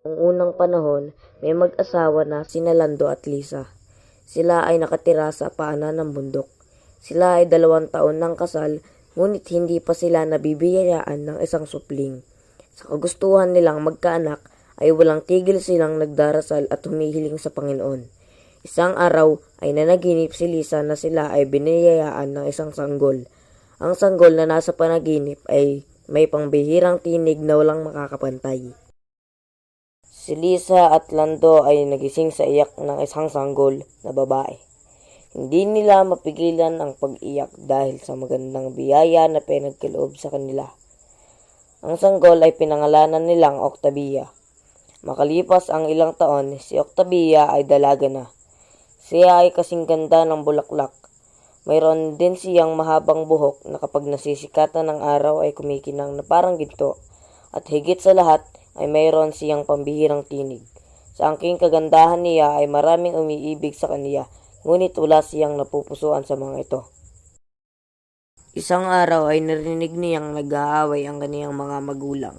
Noong unang panahon, may mag-asawa na sina Lando at Lisa. Sila ay nakatira sa paanan ng bundok. Sila ay dalawang taon ng kasal, ngunit hindi pa sila nabibiyayaan ng isang supling. Sa kagustuhan nilang magkaanak, ay walang tigil silang nagdarasal at humihiling sa Panginoon. Isang araw ay nanaginip si Lisa na sila ay biniyayaan ng isang sanggol. Ang sanggol na nasa panaginip ay may pangbihirang tinig na walang makakapantay. Si Lisa at Lando ay nagising sa iyak ng isang sanggol na babae. Hindi nila mapigilan ang pag-iyak dahil sa magandang biyaya na pinagkaloob sa kanila. Ang sanggol ay pinangalanan nilang Octavia. Makalipas ang ilang taon, si Octavia ay dalaga na. Siya ay kasing ganda ng bulaklak. Mayroon din siyang mahabang buhok na kapag nasisikatan ng araw ay kumikinang na parang ginto. At higit sa lahat ay mayroon siyang pambihirang tinig. Sa angking kagandahan niya ay maraming umiibig sa kaniya, ngunit wala siyang napupusuan sa mga ito. Isang araw ay narinig niyang nag-aaway ang kaniyang mga magulang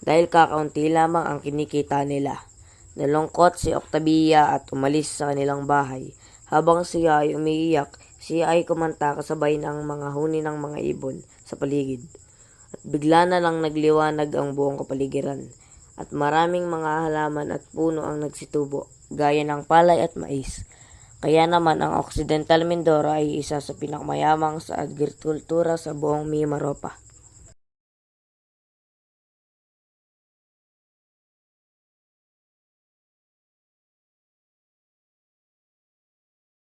dahil kakaunti lamang ang kinikita nila. Nalungkot si Octavia at umalis sa kanilang bahay. Habang siya ay umiiyak, siya ay kumanta kasabay ng mga huni ng mga ibon sa paligid. At bigla na lang nagliwanag ang buong kapaligiran. At maraming mga halaman at puno ang nagsitubo, gaya ng palay at mais. Kaya naman ang Occidental Mindoro ay isa sa pinakamayamang sa agrikultura sa buong Mimaropa.